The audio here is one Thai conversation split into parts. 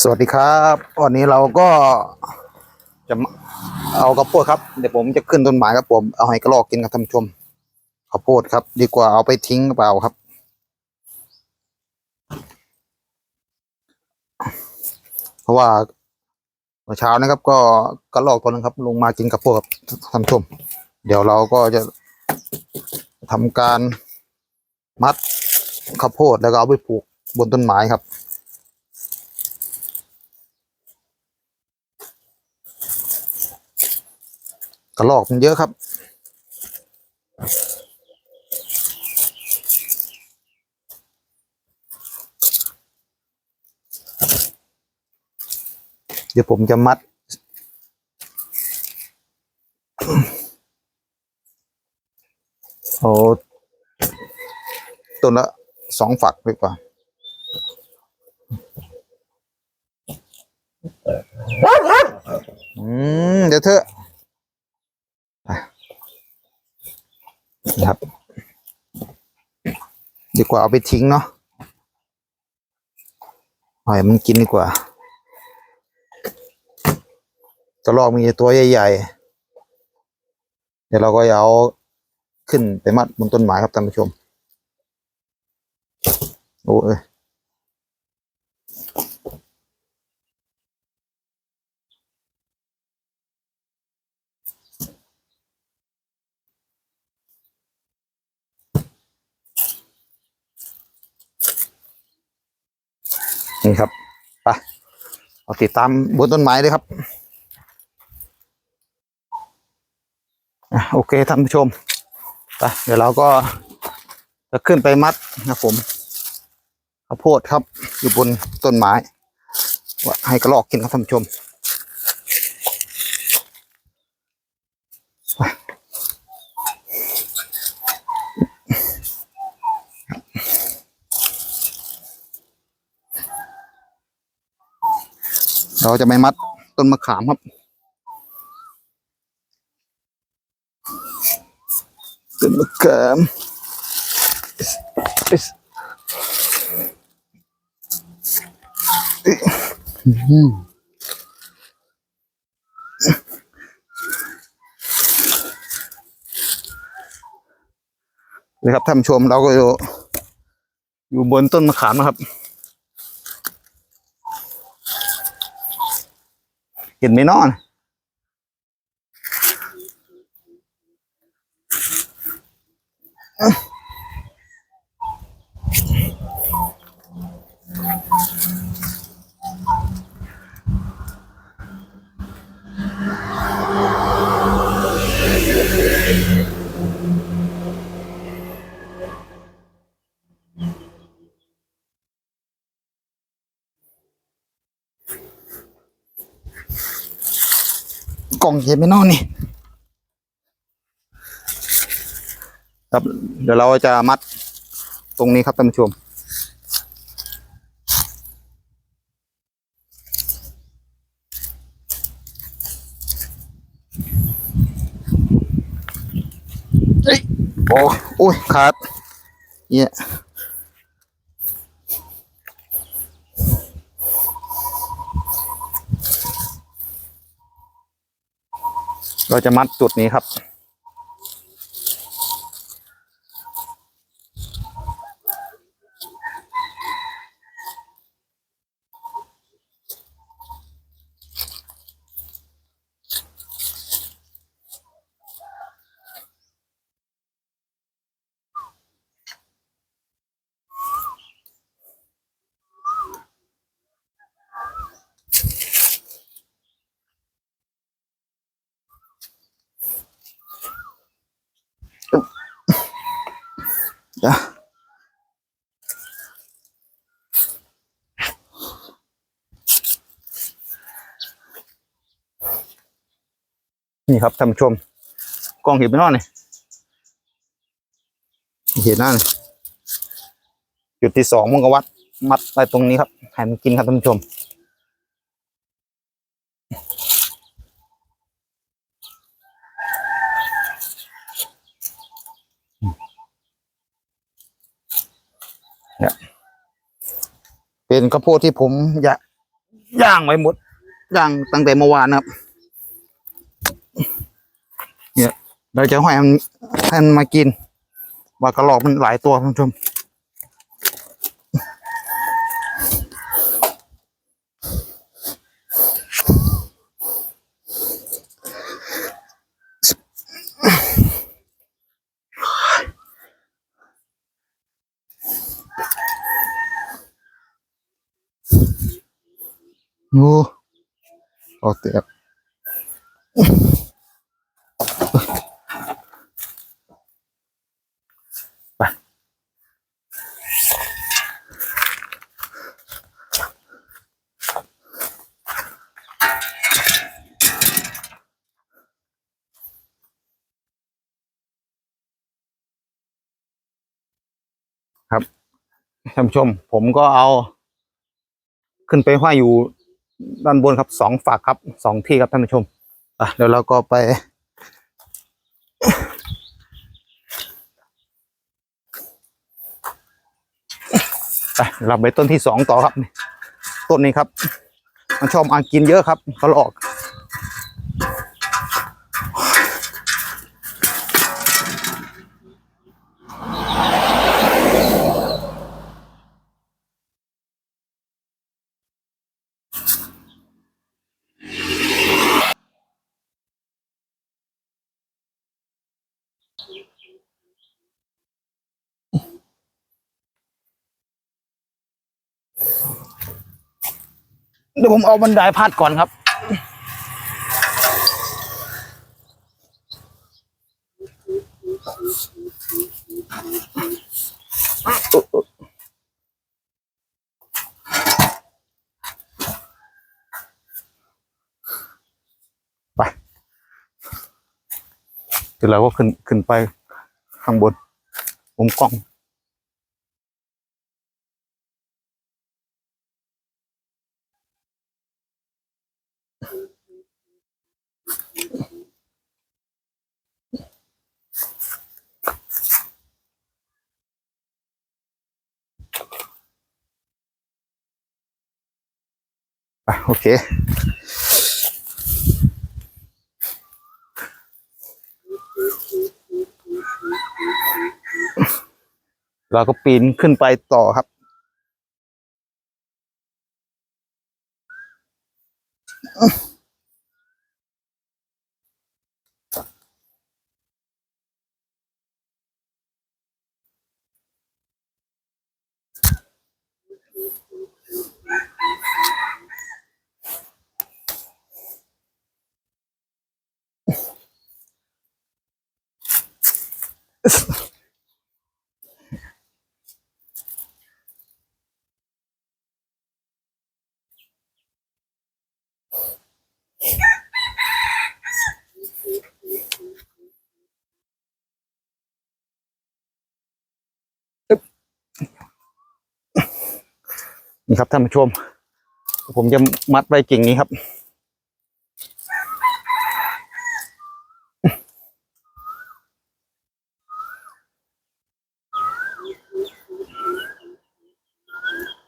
สวัสดีครับวันนี้เราก็จะเอากระโพดครับเดี๋ยวผมจะขึ้นต้นไม้ครับผมเอาให้กระรอกกินครับท่านผู้ชมข้าวโพดครับ ดีกว่าเอาไปทิ้งกระเปล่าครับ เพราะว่าเมื่อเช้านะครับ ก็กระรอกตัวนึงครับ ลงมากินกระโพดครับท่านผู้ชม เดี๋ยวเราก็จะทำการมัดข้าวโพดแล้วก็เอาไปผูกบนต้นไม้ครับ ระลอกมันเยอะครับ เดี๋ยวผมจะมัด โอ้ต้นละสองฝักดีกว่าอืม เดี๋ยวเถอะ นะครับ ดี กว่าเอาไปทิ้งเนาะปล่อยมันกินดีกว่ากระรอกมีตัวใหญ่ๆ เดี๋ยวเราก็จะเอาขึ้นไปมัดบนต้นไม้ครับท่านผู้ชม โอ้ย นี่ครับไปเอาติดตามบนต้นไม้เลยครับอโอเคท่านผู้ชมไปเดี๋ยวเราก็จะขึ้นไปมัดนะครับผมข้าวโพดครับอยู่บนต้นไม้ให้กระรอกกินครับท่านผู้ชม เราจะไม่มัดต้นมะขามครับต้นมะขามอิ๊สอิ๊ะอื้อหือนี่ครับท่านผู้ชมเราก็อยู่อยู่บนต้นมะขามนะครับ เห็นไหมนอน กล่องเห็นไหมเนอนนี่ ครับเดี๋ยวเราจะมัดตรงนี้ครับท่านผู้ชม โอ้โอ้ยขาดเนี่ย เราจะมัดจุดนี้ครับ นี่ครับท่านผู้ชมกล้องเห็นไหมเนอนนี่เห็นหน้านี่จุดที่สองมึงกวัด มัดไปตรงนี้ครับให้มันกินครับท่านผู้ชมเป็นข้าวโพดที่ผมอยากย่างไว้หมดย่างตั้งแต่เมื่อวานครับ เราจะให้มันให้มันมากินว่ากระหลอกมันหลายตัวท่านผู้ชมโอ้โอเตียบ ท่านผู้ชม ผมก็เอา ขึ้นไปห้อยอยู่ด้านบนครับสองฝักครับสองที่ครับท่านผู้ชมอะเดี๋ยวเราก็ไป ไปเราไปต้นที่สองต่อครับนี่ต้นนี้ครับ มันชอบอากินเยอะครับเขาหลอก เดี๋ยวผมเอาบันไดพาดก่อนครับ ไปเดี๋ยวเราก็ขึ้นขึ้นไปข้างบนมุมกล้อง อะโอเค เราก็ปีนขึ้นไปต่อครับ นี่ครับท่านผู้ชม ผมจะมัดไว้กิ่งนี้ครับ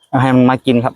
เอาให้ มากินครับ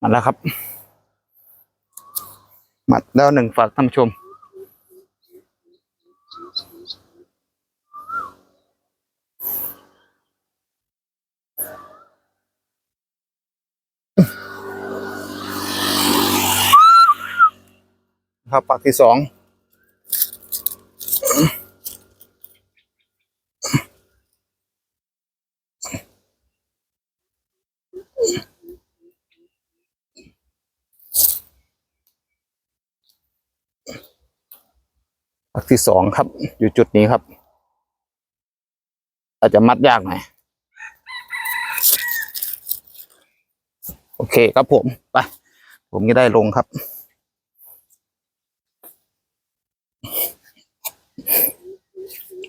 มาแล้วครับมัดแล้วหนึ่งฝากท่านผู้ชม ครับปากที่สอง ปากที่สองครับ อยู่จุดนี้ครับ อาจจะมัดยากหน่อยโอเคครับผมไปผมจะได้ลงครับ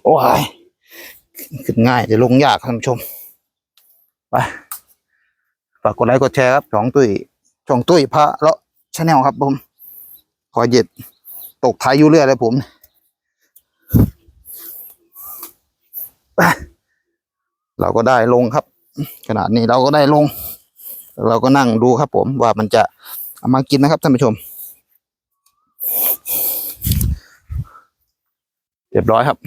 โอ้ยขึ้นง่ายจะลงยากท่านผู้ชม ไปฝากกดไลค์กดแชร์ครับช่องตุ้ยช่องตุ้ยพระเลาะชาแนลครับผม ขอเหย็ดตกท้ายอยูเรื่อยเลยผมไป เราก็ได้ลงครับ ขนาดนี้เราก็ได้ลง เราก็นั่งดูครับ ผมว่ามันจะเอามากินนะครับท่านผู้ชม เรียบร้อยครับ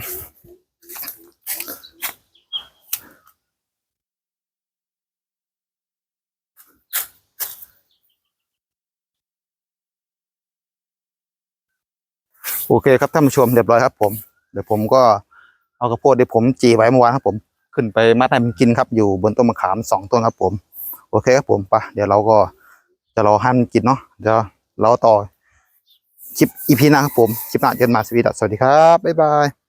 โอเคครับท่านผู้ชมเรียบร้อยครับผม เดี๋ยวผมก็ เอากระโพดที่ผมจีไว้เมื่อวานครับผมขึ้นไปมัดให้มันกินครับอยู่บนต้นมะขามสองต้นครับผมโอเคครับผมไปะเดี๋ยวเราก็จะรอหั่นกินเนาะเดี๋ยวเราต่อคลิปอีพีหน้าครับผมคลิปหน้าเจอกันมาสวีดัสสวัสดีครับบ๊ายบาย